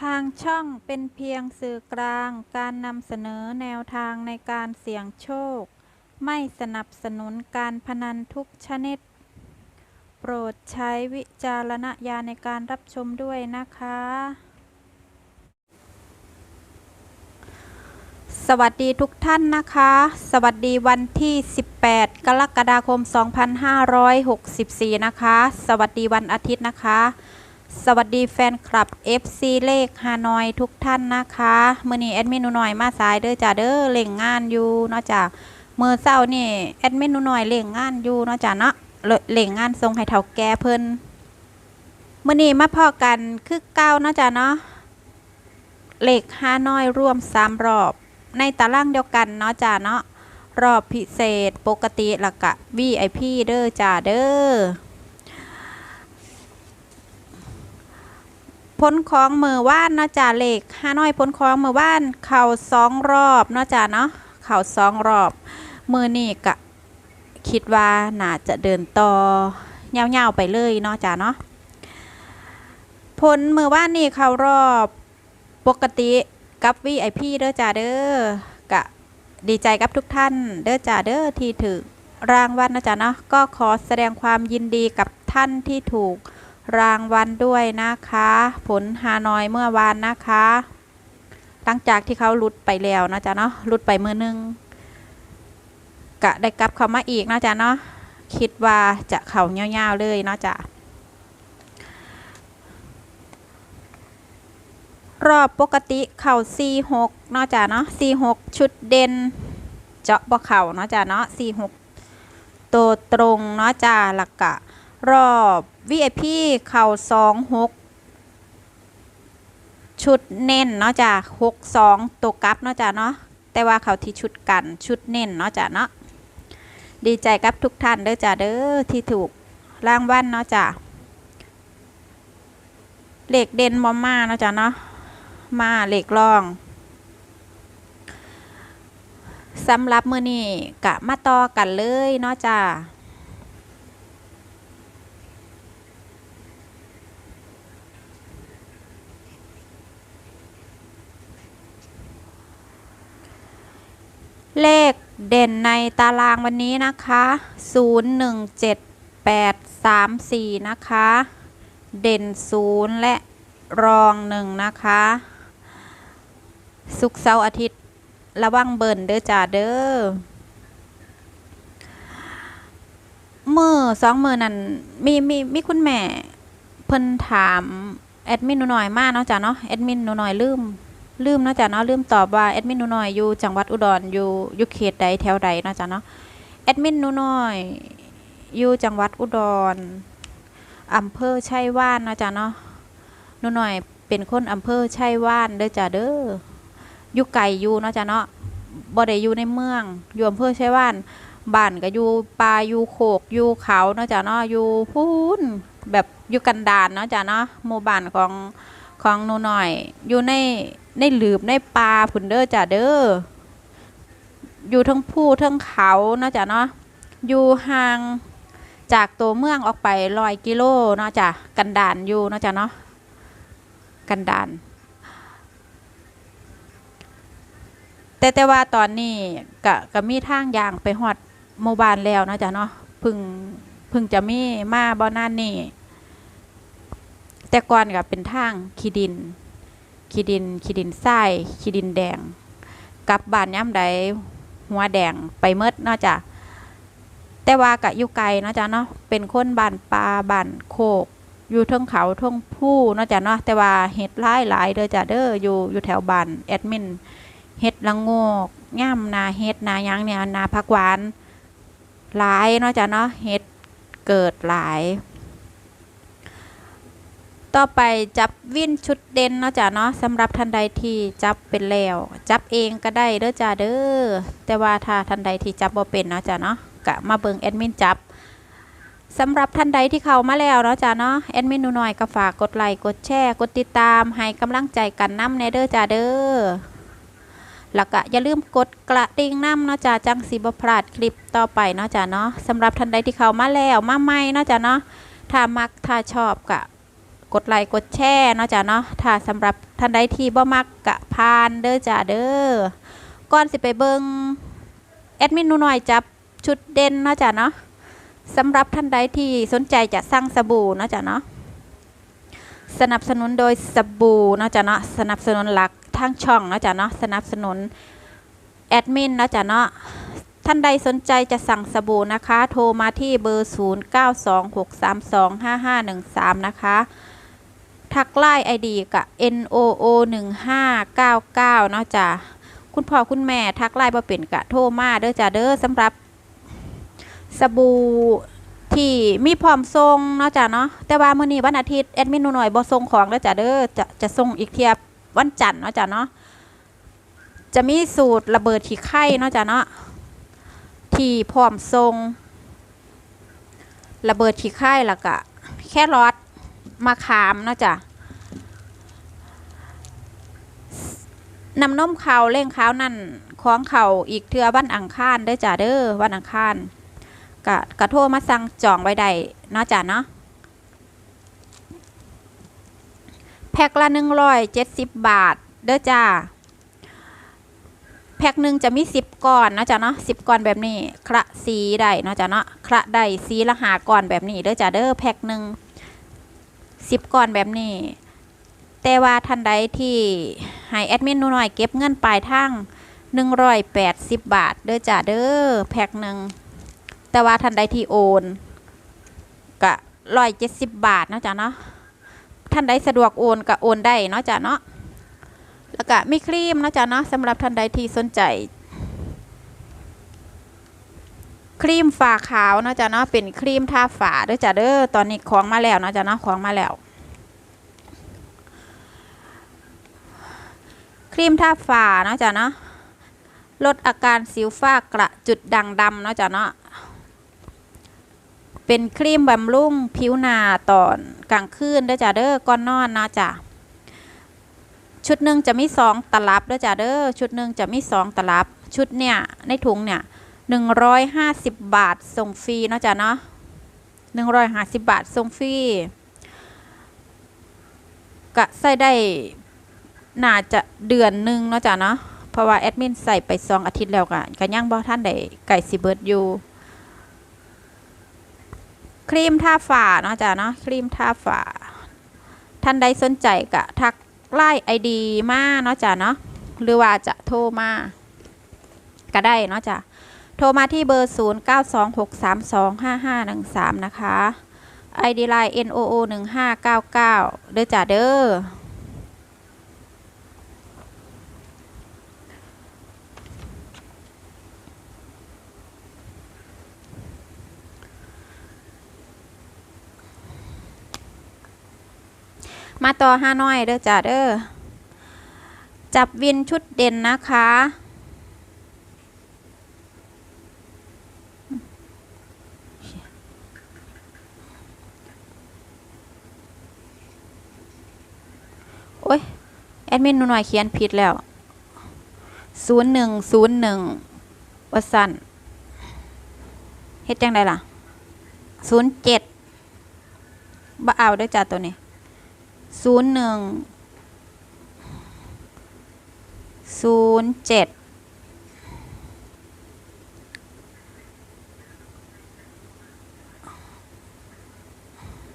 ทางช่องเป็นเพียงสื่อกลางการนำเสนอแนวทางในการเสี่ยงโชค ไม่สนับสนุนการพนันทุกชนิด โปรดใช้วิจารณญาณในการรับชมด้วยนะคะ สวัสดีทุกท่านนะคะ สวัสดีวันที่ 18 กรกฎาคม 2564 นะคะ สวัสดีวันอาทิตย์นะคะ สวัสดีแฟนคลับ FC เลขฮานอยทุกท่านนะคะมือนี้แอดมินหนูหน่อยมาสายเด้อจ้าเด้อเล่งงานอยู่นาะจ้ามือเศร้านี่แอดมินหนูหน่อยเล่งงานอยู่นาะจ้าเนาะเล่งงานทรงให้เฒ่าแก่เพิ่นมือนี้มาพอกันคือเก้านาะจ้าเนาะเลขฮานอยร่วมสามรอบ ในตารางเดียวกันเนาะจ้าเนาะรอบพิเศษปกติละกะ VIP เด้อจ้าเด้อ พ้นของมือว่านเนาะจ้าเลขห้าน้อยพ้นของมือว่านเข่าสองรอบเนาะจ้าเนาะเข่าสองรอบ มือนี่กะคิดว่าน่าจะเดินต่อเงาๆไปเลยเนาะจ้าเนาะพ้นมือว่านนี่เข่ารอบปกติกับ VIP เด้อจ้าเด้อกะดีใจกับทุกท่าน เด้อจ้าเด้อที่ถือรางวัลนะจ้าเนาะก็ขอแสดงความยินดีกับท่านที่ถูก รางวัลด้วยนะคะ ผลฮานอยเมื่อวานนะคะ หลังจากที่เขาลุดไปแล้วนะจ๊ะเนาะลุดไปมือนึงกะได้กลับเข้ามาอีกนะจ๊ะเนาะคิดว่าจะเข่าเงาวๆเลยนะจ๊ะรอบปกติเข่า C6 นะจ๊ะเนาะ C6 ชุดเด่น เจาะบ่เข่านะจ๊ะเนาะ C6 ตัวตรงเนาะจ๊ะหลักกะ รอบ VIP เข่าสองหกชุดเน้นเนาะจ้ะหกสองตัวกลับเนาะจ้ะเนาะแต่ว่าเขาที่ชุดกันชุดเน้นเนาะจ้ะเนาะดีใจกับทุกท่านเด้อจ้ะเด้อที่ถูกรางวัลเนาะจ้ะเหลขเด่นมอมมาเนาะจ้ะเนาะมาเหลขรองสำหรับมือนี้กะมาต่อกันเลยเนาะจ้ะ เลขเด่นในตารางวันนี้นะคะ 0 1 7 8 3 4 นะคะ เด่น 0 และรอง 1 นะคะ สุกเสาร์อาทิตย์ระวังเบิ่นเด้อจ้าเด้อมือสองมือนั่นมีมีมีคุณแม่ เพิ่นถาม แอดมินหนูหน่อยมากเนาะจ้ะเนาะแอดมินหนูหน่อยลืม ลืมนะจ้ะเนาะลืมตอบว่าแอดมินหนูน้อยอยู่จังหวัดอุดรอยู่อยู่เขตใดแถวใดนะจ้ะเนาะแอดมินหนูน้อยอยู่จังหวัดอุดรอำเภอชัยว่านนะจ้ะเนาะหนูน้อยเป็นคนอำเภอชัยว่านเด้อจ้ะเด้ออยู่ไกลอยู่เนาะจ้ะเนาะบ่ได้อยู่ในเมืองอยู่อำเภอชัยว่านบ้านก็อยู่ป่าอยู่โขกอยู่เขาเนาะจ้ะเนาะอยู่พูนแบบอยู่กันดารเนาะจ้ะเนาะหมู่บ้านของของหนูน้อยอยู่ใน ในหลืบในปลาผุนเด้อจ้ะเด้ออยู่ทั้งผู้ทั้งเขาเนาะจ้ะเนาะอยู่ห่างจากตัวเมืองออกไปร้อยกิโลเนาะจ้ะกันดานอยู่เนาะจ้ะเนาะกันดาน แต่แต่ว่าตอนนี้ก็ก็มีทางอย่างไปฮอดหมู่บ้านแล้วเนาะจ้ะเนาะพึ่งพึ่งจะมีมาบ่นานนี่แต่ก่อนก็เป็นทางขี้ดิน ขี้ดินขี้ดินทรายขี้ดินแดงกลับบ้านย่ำใดหัวแดงไปเมดเนาะจ้ะแต่ว่ากะยู่ไกเนาะจ้ะเนาะเป็นคนบ้านปลาบ้านโคก อยู่เทิงเขาเทิงผู้เนาะจ้ะเนาะแต่ว่าเห็ดหลายหลายเด้อจ้ะเด้ออยู่อยู่แถวบ้านแอดมินเห็ดละโงกย่ำนาเห็ดนายังเนี่ยนาผักหวานหลายเนาะจ้ะเนาะเห็ดเกิดหลาย ต่อไปจับวินชุดเด่นเนาะจ้ะเนาะสำหรับท่านใดที่จับเป็นแล้ว จับเองก็ได้เด้อจ้าเด้อแต่ว่าถ้าท่านใดที่จับบ่เป็นเนาะจ้ะเนาะก็มาเบิ่งแอดมินจับสำหรับท่านใดที่เข้ามาแล้วเนาะจ้ะเนาะแอดมินหนูหน่อยก็ฝากกดไลค์กดแชร์กดติดตามให้กำลังใจกันน้ำในเด้อจ้าเด้อแล้วก็อย่าลืมกดกระดิ่งน้ำเนาะจ้าจังสิบ่พลาดคลิปต่อไปเนาะจ้ะเนาะสำหรับท่านใดที่เข้ามาแล้วมาใหม่เนาะจ้ะเนาะถ้ามักถ้าชอบก็ กดไลค์กดแชร์เนาะจ้ะเนาะถ้าสำหรับท่านใดที่บ่มักกะพานเด้อจ้ะเด้อก่อนสิไปเบิงแอดมินหนูหน่อยจับชุดเด่นเนาะจ้ะเนาะสำหรับท่านใดที่สนใจจะสั่งสบู่เนาะจ้ะเนาะสนับสนุนโดยสบู่เนาะจ้ะเนาะสนับสนุนหลักทางช่องเนาะจ้ะเนาะสนับสนุนแอดมินเนาะจ้ะเนาะท่านใดสนใจจะสั่งสบู่นะคะ โทรมาที่เบอร์ 0926325513 นะคะ ทักไลน์ไอดีกับ NOO 1599เนาะจ้ะคุณพ่อคุณแม่ทักไลน์บ่เป็นกะโทรมาเด้อจ้ะเด้อสำหรับสบู่ที่มีพร้อมส่งเนาะจ้ะเนาะแต่ว่ามื้อนี้วันอาทิตย์แอดมินหนูหน่อยบ่ส่งของเด้อจ้ะเด้อจะจะส่งอีกเทียบวันจันทร์เนาะจ้ะเนาะจะมีสูตรระเบิดขี้ไข่เนาะจ้ะเนาะที่พร้อมทรง ระเบิดขี้ไข่ล้วก็แค่รอด มะขามเนาะจ้ะนำนมเขาเร่งเขานั่นของเขาอีกเทือวันอังคารเด้อจ้ะเด้อวันอังคารกะกะโทรมาสั่งจองไว้ได้เนาะจ้ะเนาะแพ็คละหนึ่งร้อยเจ็ดสิบบาท เด้อจ้าแพ็คหนึ่งจะมีสิบก้อนเนาะจ๊ะเนาะสิบก้อนแบบนี้ คระสีได้เนาะจ๊ะเนาะคระได้สีละหาก้อนแบบนี้เด้อจ้ะเด้อแพ็คหนึ่ง สิบก้อนแบบนี้ แต่ว่าท่านใดที่ให้แอดมินหนูหน่อยเก็บเงินปลายทางหนึ่งร้อยแปดสิบบาท เด้อจ้ะเด้อแพ็คหนึ่งแต่ว่าท่านใดที่โอนกะร้อยเจ็ดสิบบาทเนาะจ๊ะเนาะท่านใดสะดวกโอนก็โอนได้เนาะจ๊ะเนาะแล้วก็มีครีมเนาะจ๊ะเนาะสำหรับท่านใดที่สนใจ ครีมฝาขาวนะจ๊ะเนาะเป็นครีมทาฝาด้อจ้ะเด้อตอนนี้ของมาแล้วนะจ๊ะเนาะของมาแล้ว ครีมทาฝานะจ๊ะเนาะลดอาการสิวฝ้ากระจุดด่างดำเนาะจ๊ะเนาะเป็นครีมบำรุงผิวหน้าตอนกลางคืนด้อจ้ะเด้อก่อนนอนนะจ๊ะชุดหนึ่งจะมีสองตลับด้อจ้าเด้อชุดหนึ่งจะมีสองตลับ ชุดเนี่ยในถุงเนี่ย หนึ่งร้อยห้าสิบบาทส่งฟรีเนาะจ้าเนาะหนึ่งร้อยห้าสิบบาทส่งฟรีกะใส่ได้น่าจะเดือนหนึ่งเนาะจ้าเนาะเพราะว่าแอดมินใส่ไปสองอาทิตย์แล้วกะกันย่างบ่ท่านได้ไก่สิเบิร์ดอยู่ครีมทาฝ่าเนาะจ้าเนาะครีมทาฝ่า ท่านใดสนใจกะทักไล่ไอดีมาเนาะจ้ะเนาะหรือว่าจะโทรมาก็ได้เนาะจ้ะ โทรมาที่เบอร์ 0 9 2 6 3 2 5 5 1 3 นะคะ ID line NOO 1599เด้อจ้ะเด้อมาต่อห้าน้อยเด้อจ้ะเด้อจับวินชุดเด่นนะคะ อ้ย แอดมินหนูหน่อยเขียนผิดแล้วศูนย์หนึ่งศูนย์หนึ่งวสันเฮ็ดจังไดล่ะศูนย์เจ็ดบ่เอาด้วยจ้าตัวนี้ศูนย์หนึ่งศูนย์เจ็ด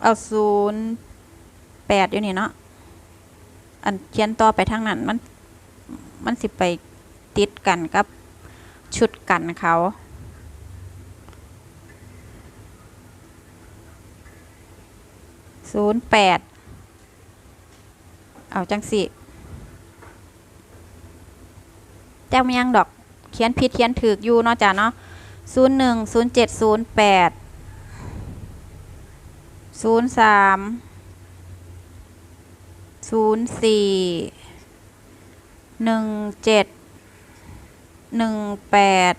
เอาศูนย์แปดอยู่นี่เนาะ อันเขียนต่อไปทางนั้นมันมันสิไปติดกันกับชุดกันเขาศูนย์แปดเอาจังสิแจ้งยังดอกเขียนผิดเขียนถูกอยู่เนาะจ้ะเนาะศูนย์หนึ่งศูนย์เจ็ดศูนย์แปดศูนย์สาม ศูนย์สี่หนึ่งเจ็ดหนึ่งแปด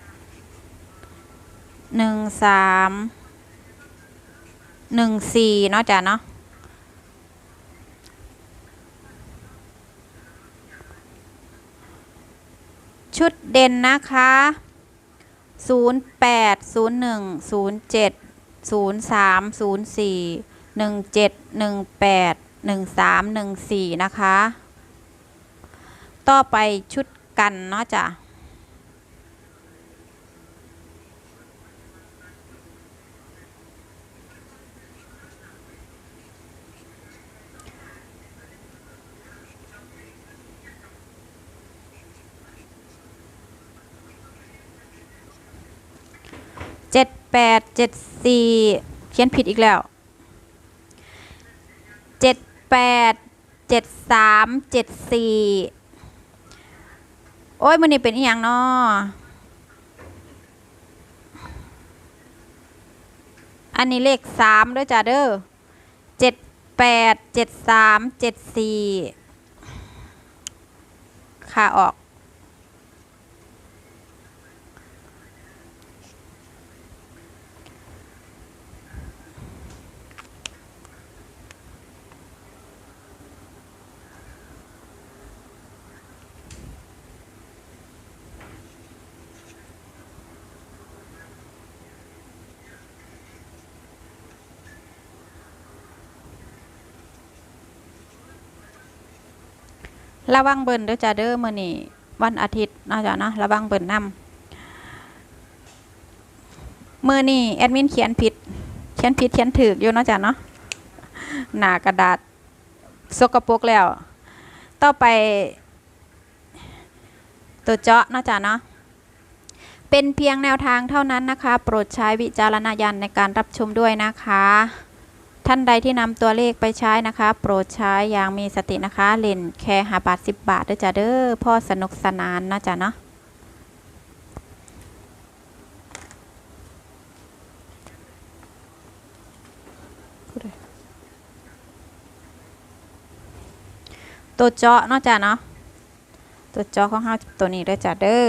หนึ่งสามหนึ่งสี่เนาะจ้ะเนาะชุดเด่นนะคะ 0 8 0 1 0 7 0 1 7 1 8หนึ่งสามหนึ่งสี่นะคะ ต่อไปชุดกันเนาะจ้ะเจ็ดแปดเจ็ดสี่เขียนผิดอีกแล้วเจ็ด แปดเจ็ดสามเจ็ดสี่โอ้ยมันนี่เป็นอีหยังเนาะอันนี้เลขสามด้วยจ้าเด้อเจ็ดแปดเจ็ดสามเจ็ดสี่ค่าออก ระวังเบิ่นเด้อจ้าเด้อมื้อนี้วันอาทิตย์นะจ้ะเนาะระวังเบิ่นนำมื้อนี้แอดมินเขียนผิด เขียนผิดเขียนถูกอยู่นะจ้ะเนาะหน้ากระดาษสกปรกแล้ว ต่อไป ตัวเจาะนะจ้ะเนาะเป็นเพียงแนวทางเท่านั้นนะคะ โปรดใช้วิจารณญาณในการรับชมด้วยนะคะ ท่านใดที่นำตัวเลขไปใช้นะคะ โปรดใช้อย่างมีสตินะคะ เล่นแค่หาบาทสิบบาทด้อจ้ะเด้อพ่อสนุกสนานนะจ๊ะเนาะตัวเจาะเนาะจ้ะเนาะตัวเจาะของเฮาตัวนี้ด้อจ้ะเด้อ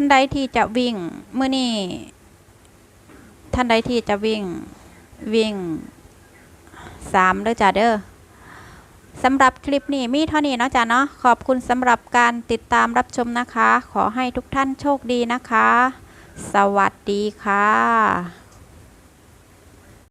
ท่านใดที่จะวิ่งเมื่อนี้ท่านใดที่จะวิ่งวิ่งสามเด้อจ้าเด้อสำหรับคลิปนี้มีเท่านี้เนาะจ้าเนาะขอบคุณสำหรับการติดตามรับชมนะคะ ขอให้ทุกท่านโชคดีนะคะ สวัสดีค่ะ